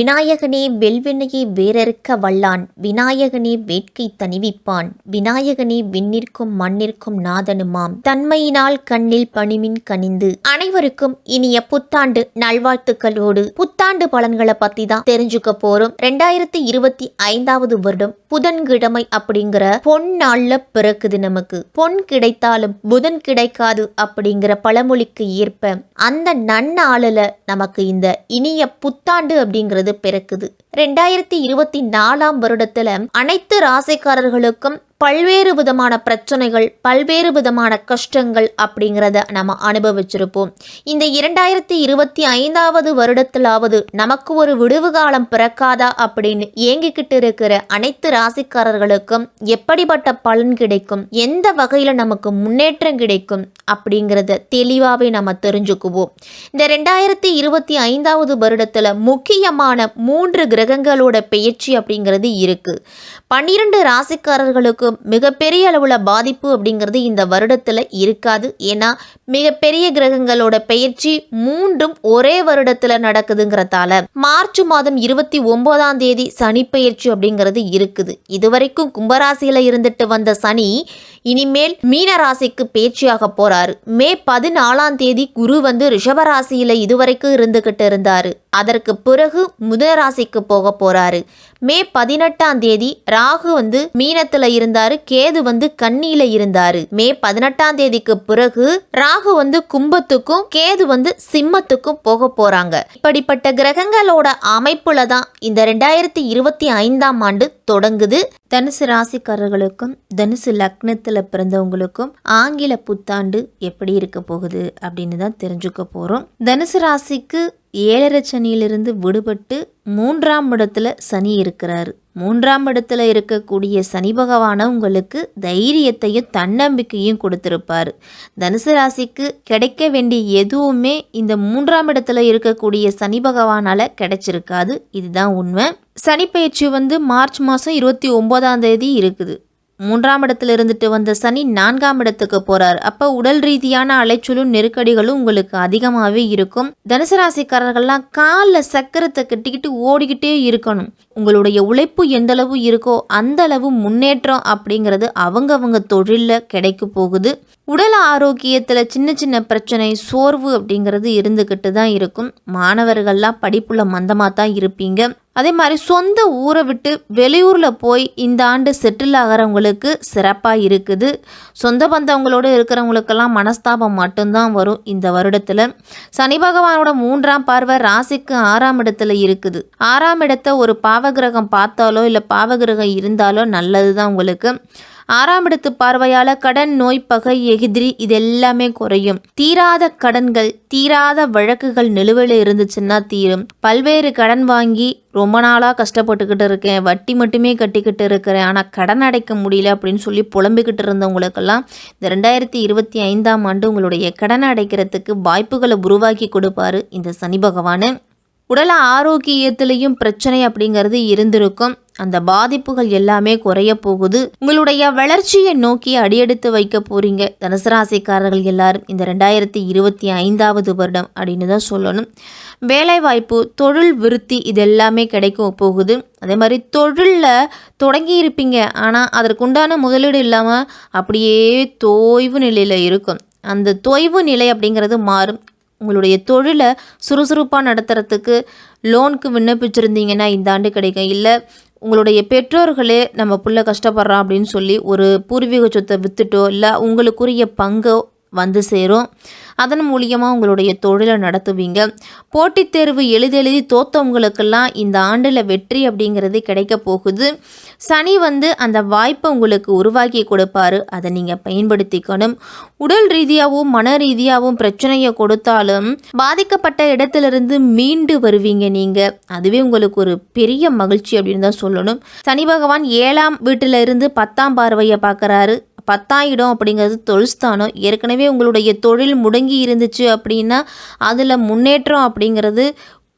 விநாயகனே வெல்வினையை வேறறுக்க வல்லான். விநாயகனே வேட்கை தணிவிப்பான். விநாயகனே விண்ணிற்கும் மண்ணிற்கும் நாதனுமாம். தன்மையினால் கண்ணில் பணிமின் கனிந்து. அனைவருக்கும் இனிய புத்தாண்டு நல்வாழ்த்துக்களோடு. புத்தாண்டு பலன்களை பத்தி தான் தெரிஞ்சுக்க போறோம். ரெண்டாயிரத்தி இருபத்தி ஐந்தாவது வருடம் புதன்கிழமை அப்படிங்கிற பொன் நாள்ல பிறக்குது நமக்கு. பொன் கிடைத்தாலும் புதன் கிடைக்காது அப்படிங்கிற பழமொழிக்கு ஏற்ப அந்த நன்னாளில் நமக்கு இந்த இனிய புத்தாண்டு அப்படிங்கிறது பிறக்குது. ரெண்டாயிரத்தி இருபத்தி நாலாம் வருடத்துல அனைத்து ராசிக்காரர்களுக்கும் பல்வேறு விதமான பிரச்சனைகள் பல்வேறு விதமான கஷ்டங்கள் அப்படிங்கிறத நம்ம அனுபவிச்சிருப்போம். இந்த இரண்டாயிரத்தி இருபத்தி ஐந்தாவது வருடத்திலாவது நமக்கு ஒரு விடுவு காலம் பிறக்காதா அப்படின்னு ஏங்கிக்கிட்டு இருக்கிற அனைத்து ராசிக்காரர்களுக்கும் எப்படிப்பட்ட பலன் கிடைக்கும் எந்த வகையில் நமக்கு முன்னேற்றம் கிடைக்கும் அப்படிங்கிறத தெளிவாகவே நம்ம தெரிஞ்சுக்குவோம். இந்த ரெண்டாயிரத்தி இருபத்தி ஐந்தாவது வருடத்தில் முக்கியமான மூன்று கிரகங்களோட பெயர்ச்சி அப்படிங்கிறது இருக்குது பன்னிரண்டு ராசிக்காரர்களுக்கு மிகப்பெரிய அளவில் பாதிப்பு அப்படிங்கிறது இந்த வருடத்தில் இருக்காது. ஏன்னா மிகப்பெரிய கிரகங்களோட பெயர்ச்சி மூன்றும் ஒரே வருடத்தில் நடக்குதுங்கிறதால மார்ச் மாதம் இருபத்தி ஒன்பதாம் தேதி சனி பெயர்ச்சி அப்படிங்கிறது இருக்குது. இதுவரைக்கும் கும்பராசியில் இருந்துட்டு வந்த சனி இனிமேல் மீனராசிக்கு பேச்சியாக போறாரு. மே பதினாலாம் தேதி குரு வந்து ரிஷபராசியில இதுவரைக்கும் இருந்துகிட்டு இருந்தாரு. அதற்கு பிறகு முதராசிக்கு போக போறாரு. மே பதினெட்டாம் தேதி ராகு வந்து மீனத்துல இருந்தாரு. கேது வந்து கண்ணியில இருந்தாரு. மே பதினெட்டாம் தேதிக்கு பிறகு ராகு வந்து கும்பத்துக்கும் கேது வந்து சிம்மத்துக்கும் போக போறாங்க. இப்படிப்பட்ட கிரகங்களோட அமைப்புல தான் இந்த ரெண்டாயிரத்தி இருபத்தி ஐந்தாம் ஆண்டு தொடங்குது. தனுசு ராசிக்காரர்களுக்கும் தனுசு லக்னத்தில் பிறந்தவங்களுக்கும் ஆங்கில புத்தாண்டு எப்படி இருக்க போகுது அப்படின்னு தான் தெரிஞ்சுக்க போகிறோம் தனுசு ராசிக்கு ஏழரை சனியிலிருந்து விடுபட்டு மூன்றாம் இடத்துல சனி இருக்கிறார். மூன்றாம் இடத்துல இருக்கக்கூடிய சனி பகவான உங்களுக்கு தைரியத்தையும் தன்னம்பிக்கையும் கொடுத்துருப்பார். தனுசு ராசிக்கு கிடைக்க வேண்டிய எதுவுமே இந்த மூன்றாம் இடத்துல இருக்கக்கூடிய சனி பகவானால கிடைச்சிருக்காது. இதுதான் உண்மை. சனி பயிற்சி வந்து மார்ச் மாதம் இருபத்தி ஒம்போதாம் தேதி இருக்குது. மூன்றாம் இடத்துல இருந்துட்டு வந்த சனி நான்காம் இடத்துக்கு போறார். அப்ப உடல் ரீதியான அலைச்சலும் நெருக்கடிகளும் உங்களுக்கு அதிகமாகவே இருக்கும். தனுசு ராசிக்காரர்கள்லாம் காலில் சக்கரத்தை கட்டிக்கிட்டு ஓடிக்கிட்டே இருக்கணும். உங்களுடைய உழைப்பு எந்தளவு இருக்கோ அந்த அளவு முன்னேற்றம் அப்படிங்கிறது அவங்கவங்க தொழிலில் கிடைக்க போகுது. உடல் ஆரோக்கியத்தில் சின்ன சின்ன பிரச்சனை சோர்வு அப்படிங்கிறது இருந்துக்கிட்டு தான் இருக்கும். மாணவர்கள்லாம் படிப்பில் மந்தமாக தான் இருப்பீங்க. அதே மாதிரி சொந்த ஊரை விட்டு வெளியூரில் போய் இந்த ஆண்டு செட்டில் ஆகிறவங்களுக்கு சிறப்பாக இருக்குது. சொந்த பந்தவங்களோடு இருக்கிறவங்களுக்கெல்லாம் மனஸ்தாபம் மட்டும்தான் வரும் இந்த வருடத்தில். சனி பகவானோட மூன்றாம் பார்வை ராசிக்கு ஆறாம் இடத்துல இருக்குது. ஆறாம் இடத்த ஒரு பாவ பாவகிரகம் பார்த்தாலோ இல்லை பாவகிரகம் இருந்தாலோ நல்லது தான் உங்களுக்கு. ஆறாம் இடத்து பார்வையால் கடன் நோய் பகை எகிதிரி இது எல்லாமே குறையும். தீராத கடன்கள் தீராத வழக்குகள் நிலுவையில் இருந்துச்சுன்னா தீரும். பல்வேறு கடன் வாங்கி ரொம்ப நாளாக கஷ்டப்பட்டுக்கிட்டு இருக்கேன். வட்டி மட்டுமே கட்டிக்கிட்டு இருக்கிறேன். ஆனால் கடன் அடைக்க முடியல அப்படின்னு சொல்லி புலம்பிக்கிட்டு இருந்தவங்களுக்கெல்லாம் இந்த ரெண்டாயிரத்தி இருபத்தி ஐந்தாம் ஆண்டு உங்களுடைய கடன் அடைக்கிறதுக்கு வாய்ப்புகளை உருவாக்கி கொடுப்பாரு இந்த சனி பகவான். உடல் ஆரோக்கியத்திலையும் பிரச்சனை அப்படிங்கிறது இருந்திருக்கும். அந்த பாதிப்புகள் எல்லாமே குறைய போகுது. உங்களுடைய வளர்ச்சியை நோக்கி அடியெடுத்து வைக்க போறீங்க. தனுசராசிக்காரர்கள் எல்லாரும் இந்த ரெண்டாயிரத்தி இருபத்தி ஐந்தாவது வருடம் அப்படின்னு தான் சொல்லணும். வேலைவாய்ப்பு தொழில் விருத்தி இது எல்லாமே கிடைக்கும் போகுது. அதே மாதிரி தொழிலில் தொடங்கி இருப்பீங்க. ஆனால் அதற்குண்டான முதலீடு இல்லாமல் அப்படியே தோய்வு நிலையில் இருக்கும். அந்த தொய்வு நிலை அப்படிங்கிறது மாறும். உங்களுடைய தொழிலை சுறுசுறுப்பாக நடத்துகிறதுக்கு லோனுக்கு விண்ணப்பிச்சிருந்தீங்கன்னா இந்த ஆண்டு கிடைக்கும். இல்லை உங்களுடைய பெற்றோர்களே நம்ம பிள்ளை கஷ்டப்படுறான் அப்படின்னு சொல்லி ஒரு பூர்வீக சொத்தை விற்றுட்டோ இல்லை உங்களுக்குரிய பங்கோ வந்து சேரும். அதன் மூலியமாக உங்களுடைய தொழிலை நடத்துவீங்க. போட்டித் தேர்வு எழுதி எழுதி தோத்தவங்களுக்கெல்லாம் இந்த ஆண்டில் வெற்றி அப்படிங்கிறது கிடைக்க போகுது. சனி வந்து அந்த வாய்ப்பை உங்களுக்கு உருவாக்கி கொடுப்பாரு. அதை நீங்கள் பயன்படுத்திக்கணும். உடல் ரீதியாகவும் மன ரீதியாகவும் பிரச்சனையை கொடுத்தாலும் பாதிக்கப்பட்ட இடத்துலேருந்து மீண்டு வருவீங்க நீங்கள் அதுவே உங்களுக்கு ஒரு பெரிய மகிழ்ச்சி அப்படின்னு தான் சொல்லணும். சனி பகவான் ஏழாம் வீட்டில் இருந்து பத்தாம் பார்வையை பார்க்குறாரு. பத்தாயிடும் அப்படிங்கிறது தொழில்ஸ்தானம். ஏற்கனவே உங்களுடைய தொழில் முடங்கி இருந்துச்சு அப்படின்னா அதில் முன்னேற்றம் அப்படிங்கிறது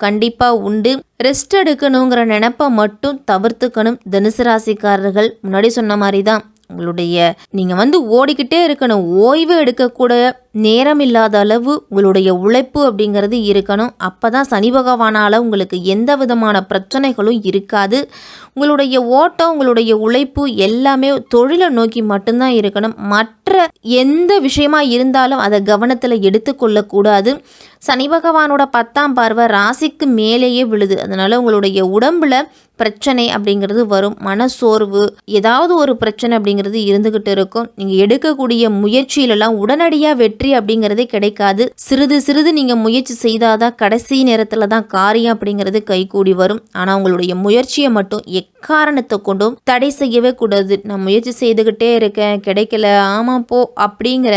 கண்டிப்பாக உண்டு. ரெஸ்ட் எடுக்கணுங்கிற நினப்பை மட்டும் தவிர்த்துக்கணும். தனுசு ராசிக்காரர்கள் முன்னாடி சொன்ன மாதிரி தான் உங்களுடைய நீங்கள் வந்து ஓடிக்கிட்டே இருக்கணும். ஓய்வு எடுக்கக்கூட நேரம் இல்லாத அளவு உங்களுடைய உழைப்பு அப்படிங்கிறது இருக்கணும். அப்போ தான் சனி பகவானால் உங்களுக்கு எந்த விதமான பிரச்சனைகளும் இருக்காது. உங்களுடைய ஓட்டம் உங்களுடைய உழைப்பு எல்லாமே தொழிலை நோக்கி மட்டும்தான் இருக்கணும். மற்ற எந்த விஷயமா இருந்தாலும் அதை கவனத்தில் எடுத்துக்கொள்ளக்கூடாது. சனி பகவானோட பத்தாம் பார்வை ராசிக்கு மேலேயே விழுது. அதனால் உங்களுடைய உடம்புல பிரச்சனை அப்படிங்கிறது வரும். மனசோர்வு ஏதாவது ஒரு பிரச்சனை அப்படிங்கிறது இருந்துக்கிட்டு இருக்கும். நீங்கள் எடுக்கக்கூடிய முயற்சியிலலாம் உடனடியாக வெற்றி அப்படிங்கிறதே கிடைக்காது. சிறிது சிறிது நீங்கள் முயற்சி செய்தாதான் கடைசி நேரத்தில் தான் காரியம் அப்படிங்கிறது கைகூடி வரும். ஆனால் உங்களுடைய முயற்சியை மட்டும் எக்காரணத்தை கொண்டும் தடை செய்யவே கூடாது. நான் முயற்சி செய்துக்கிட்டே இருக்கேன் கிடைக்கல ஆமாம் போ அப்படிங்கிற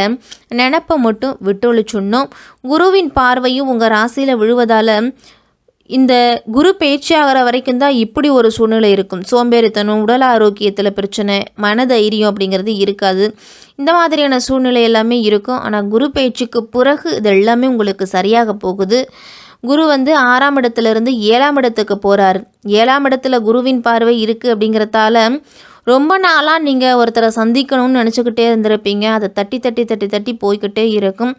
நினப்பை மட்டும் விட்டொழிச்சுடணும். குருவின் பார்வையும் உங்கள் ராசியில் விழுவதால் இந்த குரு பேச்சு ஆகிற வரைக்கும் தான் இப்படி ஒரு சூழ்நிலை இருக்கும். சோம்பேறித்தனம் உடல் ஆரோக்கியத்தில் பிரச்சனை மனதைரியம் அப்படிங்கிறது இருக்காது. இந்த மாதிரியான சூழ்நிலை எல்லாமே இருக்கும். ஆனால் குரு பேச்சுக்கு பிறகு இது எல்லாமே உங்களுக்கு சரியாக போகுது. குரு வந்து ஆறாம் இடத்துலேருந்து ஏழாம் இடத்துக்கு போகிறாரு ஏழாம் இடத்துல குருவின் பார்வை இருக்குது அப்படிங்கிறதால ரொம்ப நாளாக நீங்கள் ஒருத்தரை சந்திக்கணும்னு நினச்சிக்கிட்டே இருந்திருப்பீங்க. அதை தட்டி தட்டி தட்டி தட்டி போய்கிட்டே இருக்கும்.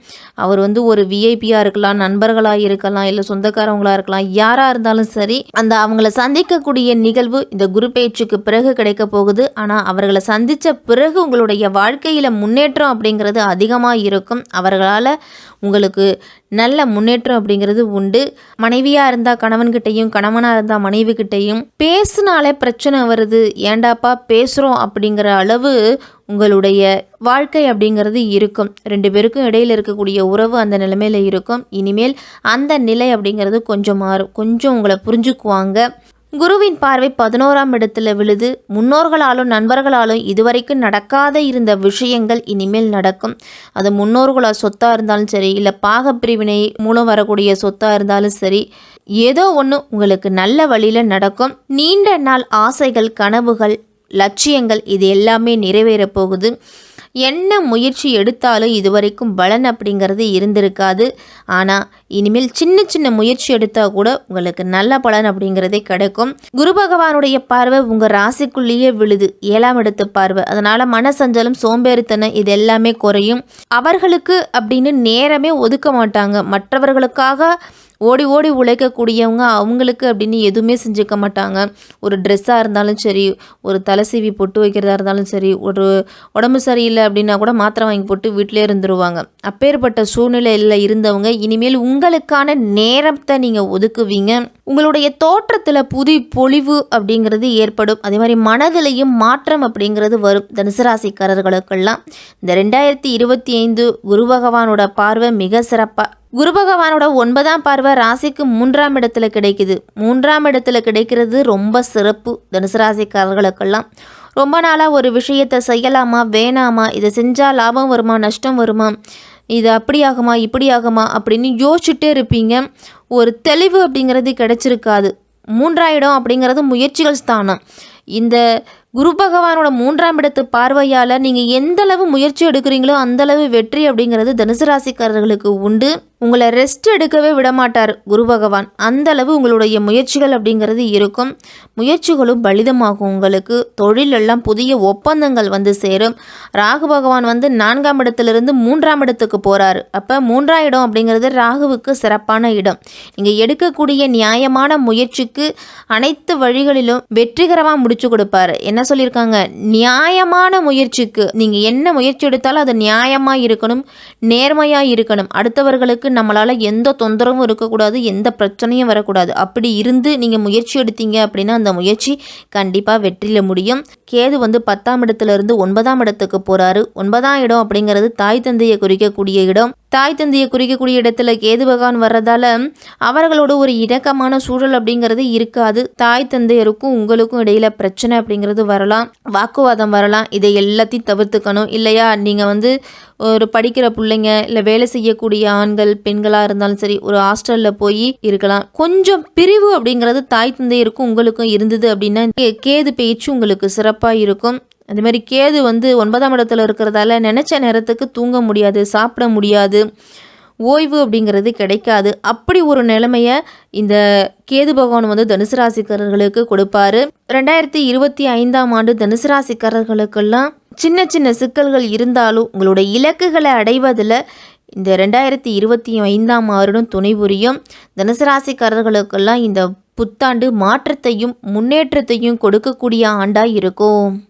அவர் வந்து ஒரு விஐபியாக இருக்கலாம் நண்பர்களாக இருக்கலாம் இல்லை சொந்தக்காரவங்களாக இருக்கலாம் யாராக இருந்தாலும் சரி அந்த அவங்கள சந்திக்கக்கூடிய நிகழ்வு இந்த குரு பேச்சுக்கு பிறகு கிடைக்க போகுது. ஆனால் அவர்களை சந்தித்த பிறகு உங்களுடைய வாழ்க்கையில் முன்னேற்றம் அப்படிங்கிறது அதிகமாக இருக்கும். அவர்களால் உங்களுக்கு நல்ல முன்னேற்றம் அப்படிங்கிறது உண்டு. மனைவியாக இருந்தால் கணவன்கிட்டையும் கணவனாக இருந்தால் மனைவி கிட்டையும் பேசுனாலே பிரச்சனை வருது. ஏண்டாப்பா பேசுகிறோம் அப்படிங்கிற அளவு உங்களுடைய வாழ்க்கை அப்படிங்கிறது இருக்கும். ரெண்டு பேருக்கும் இடையில் இருக்கக்கூடிய உறவு அந்த நிலைமையில் இருக்கும். இனிமேல் அந்த நிலை அப்படிங்கிறது கொஞ்சம் மாறும். கொஞ்சம் உங்களை புரிஞ்சுக்குவாங்க. குருவின் பார்வை பதினோராம் இடத்துல விழுது. முன்னோர்களாலும் நண்பர்களாலும் இதுவரைக்கும் நடக்காத இருந்த விஷயங்கள் இனிமேல் நடக்கும். அது முன்னோர்களா சொத்தாக இருந்தாலும் சரி இல்லை பாகப்பிரிவினை மூலம் வரக்கூடிய சொத்தாக இருந்தாலும் சரி ஏதோ ஒன்று உங்களுக்கு நல்ல வழியில் நடக்கும். நீண்ட நாள் ஆசைகள் கனவுகள் லட்சியங்கள் இது எல்லாமே நிறைவேறப் போகுது. என்ன முயற்சி எடுத்தாலும் இதுவரைக்கும் பலன் அப்படிங்கிறது இருந்திருக்காது. ஆனால் இனிமேல் சின்ன சின்ன முயற்சி எடுத்தால் கூட உங்களுக்கு நல்ல பலன் அப்படிங்கிறதே கிடைக்கும். குரு பகவானுடைய பார்வை உங்கள் ராசிக்குள்ளேயே விழுது. ஏழாம் இடத்து பார்வை. அதனால் மனசஞ்சலம் சோம்பேறித்தனம் இது எல்லாமே குறையும். அவர்களுக்கு அப்படின்னு நேரமே ஒதுக்க மாட்டாங்க. மற்றவர்களுக்காக ஓடி ஓடி உழைக்கக்கூடியவங்க அவங்களுக்கு அப்படின்னு எதுவுமே செஞ்சுக்க மாட்டாங்க. ஒரு ட்ரெஸ்ஸாக இருந்தாலும் சரி ஒரு தலை சீவி பொட்டு வைக்கிறதா இருந்தாலும் சரி ஒரு உடம்பு சரியில்லை அப்படின்னா கூட மாத்திரை வாங்கி போட்டு வீட்டிலே இருந்துருவாங்க. அப்பேற்பட்ட சூழ்நிலையில் இருந்தவங்க இனிமேல் உங்களுக்கான நேரத்தை நீங்கள் ஒதுக்குவீங்க. உங்களுடைய தோற்றத்தில் புது பொழிவு அப்படிங்கிறது ஏற்படும். அதே மாதிரி மனதிலையும் மாற்றம் அப்படிங்கிறது வரும். தனுசு ராசிக்காரர்களுக்கெல்லாம் இந்த ரெண்டாயிரத்தி இருபத்தி ஐந்து குரு பகவானோட பார்வை மிக சிறப்பாக குரு பகவானோட ஒன்பதாம் பார்வை ராசிக்கு மூன்றாம் இடத்துல கிடைக்குது. மூன்றாம் இடத்துல கிடைக்கிறது ரொம்ப சிறப்பு. தனுசு ராசிக்காரர்களுக்கெல்லாம் ரொம்ப நாளாக ஒரு விஷயத்தை செய்யலாமா வேணாமா இதை செஞ்சால் லாபம் வருமா நஷ்டம் வருமா இது அப்படி ஆகுமா இப்படி ஆகுமா அப்படின்னு யோசிச்சுட்டே இருப்பீங்க. ஒரு தெளிவு அப்படிங்கிறது கிடைச்சிருக்காது. மூன்றாயிடம் அப்படிங்கிறது முயற்சிகள் ஸ்தானம். இந்த குரு பகவானோட மூன்றாம் இடத்து பார்வையால் நீங்கள் எந்த அளவு முயற்சி எடுக்கிறீங்களோ அந்த அளவு வெற்றி அப்படிங்கிறது தனுசு ராசிக்காரர்களுக்கு உண்டு. உங்களை ரெஸ்ட் எடுக்கவே விடமாட்டார் குரு பகவான். அந்தளவு உங்களுடைய முயற்சிகள் அப்படிங்கிறது இருக்கும். முயற்சிகளும் பலிதமாகும் உங்களுக்கு. தொழிலெல்லாம் புதிய ஒப்பந்தங்கள் வந்து சேரும். ராகு பகவான் வந்து நான்காம் இடத்துலேருந்து மூன்றாம் இடத்துக்கு போகிறாரு அப்போ மூன்றாம் இடம் அப்படிங்கிறது ராகுவுக்கு சிறப்பான இடம். நீங்கள் எடுக்கக்கூடிய நியாயமான முயற்சிக்கு அனைத்து வழிகளிலும் வெற்றிகரமாக முடிச்சு கொடுப்பாரு. என்ன சொல்லியிருக்காங்க? நியாயமான முயற்சிக்கு. நீங்கள் என்ன முயற்சி எடுத்தாலும் அது நியாயமாக இருக்கணும் நேர்மையாக இருக்கணும். அடுத்தவர்களுக்கு நம்மளால் எந்த தொந்தரவும் இருக்கக்கூடாது எந்த பிரச்சனையும் வரக்கூடாது. அப்படி இருந்து நீங்கள் முயற்சி எடுத்தீங்க அப்படின்னா அந்த முயற்சி கண்டிப்பாக வெற்றியில் முடியும். கேது வந்து பத்தாம் இடத்துல இருந்து ஒன்பதாம் இடத்துக்கு போகிறாரு ஒன்பதாம் இடம் அப்படிங்கிறது தாய் தந்தையை குறிக்கக்கூடிய இடம். தாய் தந்தையை குறிக்கக்கூடிய இடத்துல கேது பகவான் வர்றதால அவர்களோட ஒரு இணக்கமான சூழல் அப்படிங்கிறது இருக்காது. தாய் தந்தையருக்கும் உங்களுக்கும் இடையில பிரச்சனை அப்படிங்கிறது வரலாம். வாக்குவாதம் வரலாம். இதை எல்லாத்தையும் தவிர்த்துக்கணும். இல்லையா? நீங்கள் வந்து ஒரு படிக்கிற பிள்ளைங்க இல்லை வேலை செய்யக்கூடிய ஆண்கள் பெண்களாக இருந்தாலும் சரி ஒரு ஹாஸ்டலில் போய் இருக்கலாம். கொஞ்சம் பிரிவு அப்படிங்கிறது தாய் தந்தையருக்கும் உங்களுக்கும் இருந்தது அப்படின்னா கே- கேது பேச்சு உங்களுக்கு சிறப்பாக இருக்கும். அதே மாதிரி கேது வந்து ஒன்பதாம் இடத்துல இருக்கிறதால நினச்ச நேரத்துக்கு தூங்க முடியாது சாப்பிட முடியாது ஓய்வு அப்படிங்கிறது கிடைக்காது. அப்படி ஒரு நிலைமையை இந்த கேது பகவான் வந்து தனுசு ராசிக்காரர்களுக்கு கொடுப்பாரு. ரெண்டாயிரத்தி இருபத்தி ஐந்தாம் ஆண்டு தனுசு ராசிக்காரர்களுக்கெல்லாம் சின்ன சின்ன சிக்கல்கள் இருந்தாலும் உங்களோட இலக்குகளை அடைவதில் இந்த ரெண்டாயிரத்தி இருபத்தி ஐந்தாம் ஆண்டும் துணை புரியும். தனுசு ராசிக்காரர்களுக்கெல்லாம் இந்த புத்தாண்டு மாற்றத்தையும் முன்னேற்றத்தையும் கொடுக்கக்கூடிய ஆண்டாக இருக்கும்.